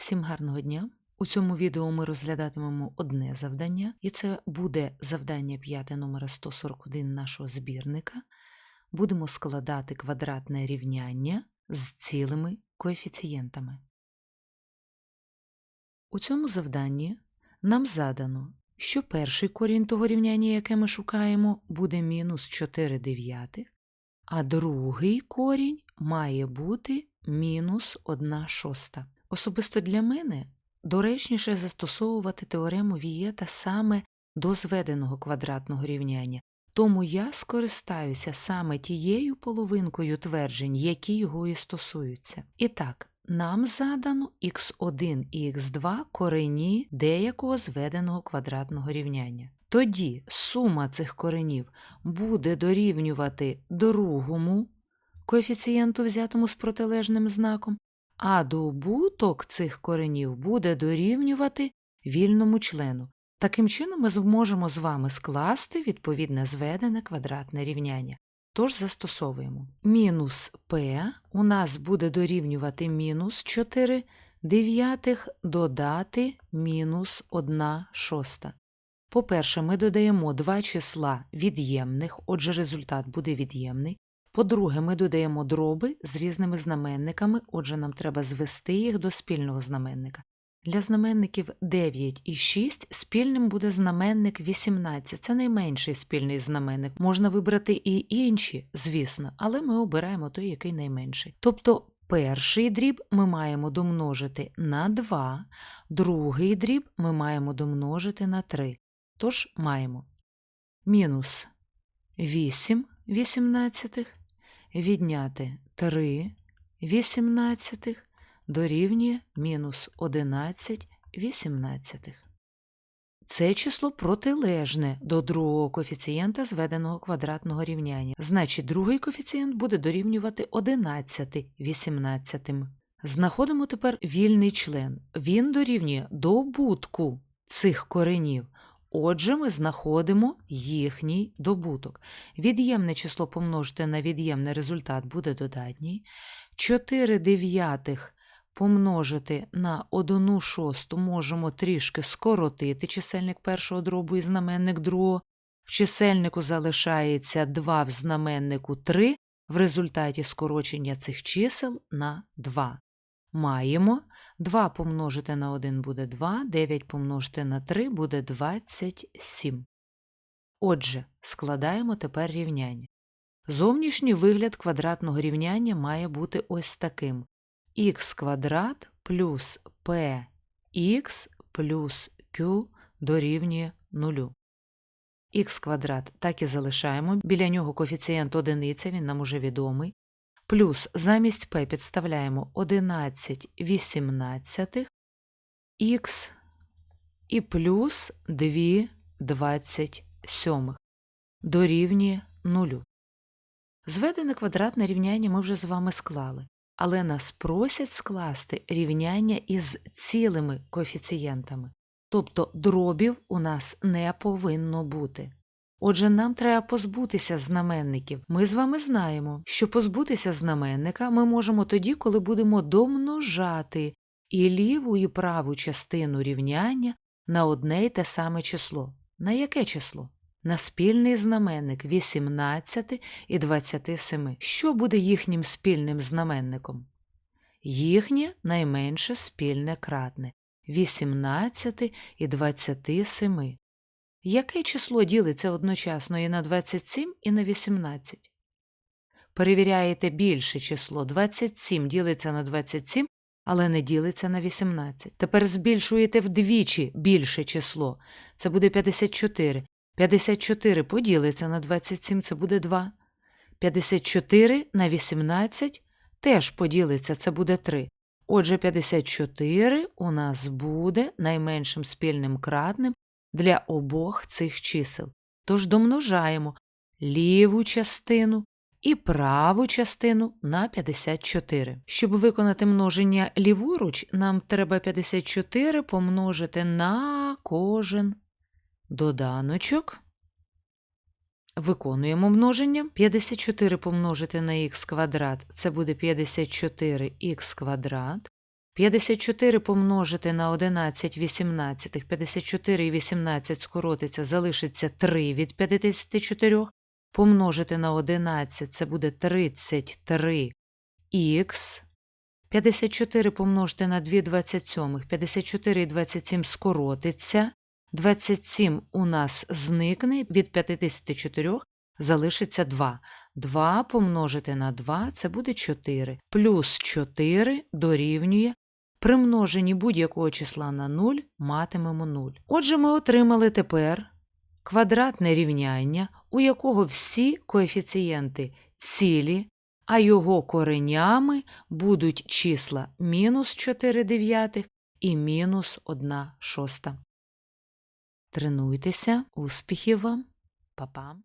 Всім гарного дня! У цьому відео ми розглядатимемо одне завдання, і це буде завдання 5 номера 141 нашого збірника. Будемо складати квадратне рівняння з цілими коефіцієнтами. У цьому завданні нам задано, що перший корінь того рівняння, яке ми шукаємо, буде мінус 4 дев'ятих, а другий корінь має бути мінус 1 шоста. Особисто для мене доречніше застосовувати теорему Вієта саме до зведеного квадратного рівняння, тому я скористаюся саме тією половинкою тверджень, які його і стосуються. І так, нам задано х1 і х2 корені деякого зведеного квадратного рівняння. Тоді сума цих коренів буде дорівнювати другому коефіцієнту, взятому з протилежним знаком, а добуток цих коренів буде дорівнювати вільному члену. Таким чином ми зможемо з вами скласти відповідне зведене квадратне рівняння. Тож застосовуємо. Мінус p у нас буде дорівнювати мінус 4 дев'ятих додати мінус 1 шоста. По-перше, ми додаємо два числа від'ємних, отже, результат буде від'ємний. По-друге, ми додаємо дроби з різними знаменниками, отже, нам треба звести їх до спільного знаменника. Для знаменників 9 і 6 спільним буде знаменник 18. Це найменший спільний знаменник. Можна вибрати і інші, звісно, але ми обираємо той, який найменший. Тобто перший дріб ми маємо домножити на 2, другий дріб ми маємо домножити на 3. Тож маємо мінус 8 вісімнадцятих відняти 3 вісімнадцятих дорівнює мінус 11 вісімнадцятих. Це число протилежне до другого коефіцієнта зведеного квадратного рівняння. Значить, другий коефіцієнт буде дорівнювати 11 вісімнадцятим. Знаходимо тепер вільний член. Він дорівнює добутку цих коренів. Отже, ми знаходимо їхній добуток. Від'ємне число помножити на від'ємний результат буде додатній. 4 дев'ятих помножити на 1 шосту можемо трішки скоротити чисельник першого дробу і знаменник другого. В чисельнику залишається 2 в знаменнику 3 в результаті скорочення цих чисел на 2. Маємо 2 помножити на 1 буде 2, 9 помножити на 3 буде 27. Отже, складаємо тепер рівняння. Зовнішній вигляд квадратного рівняння має бути ось таким. х квадрат плюс px плюс q дорівнює 0. х квадрат так і залишаємо, біля нього коефіцієнт одиниця, він нам уже відомий. Плюс замість p підставляємо 11 вісімнадцятих х і плюс 2 27 дорівнює 0. Зведене квадратне рівняння ми вже з вами склали, але нас просять скласти рівняння із цілими коефіцієнтами, тобто дробів у нас не повинно бути. Отже, нам треба позбутися знаменників. Ми з вами знаємо, що позбутися знаменника ми можемо тоді, коли будемо домножати і ліву, і праву частину рівняння на одне й те саме число. На яке число? На спільний знаменник 18 і 27. Що буде їхнім спільним знаменником? Їхнє найменше спільне кратне 18 і 27. Яке число ділиться одночасно і на 27, і на 18? Перевіряєте більше число 27 ділиться на 27, але не ділиться на 18. Тепер збільшуєте вдвічі більше число. Це буде 54. 54 поділиться на 27, це буде 2. 54 на 18 теж поділиться, це буде 3. Отже, 54 у нас буде найменшим спільним кратним для обох цих чисел. Тож домножаємо ліву частину і праву частину на 54. Щоб виконати множення ліворуч, нам треба 54 помножити на кожен доданочок. Виконуємо множення. 54 помножити на х квадрат це буде 54х квадрат. 54 помножити на 11 вісімнадцятих, 54 і 18 скоротиться, залишиться 3 від 54. Помножити на 11 це буде 33х. 54 помножити на 2 27, 54 і 27 скоротиться. 27 у нас зникне, від 54 залишиться 2. 2 помножити на 2 це буде 4. Плюс 4 дорівнює при множенні будь-якого числа на 0 матимемо 0. Отже, ми отримали тепер квадратне рівняння, у якого всі коефіцієнти цілі, а його коренями будуть числа мінус 4 дев'ятих і мінус 1 шоста. Тренуйтеся, успіхів вам, Па-па!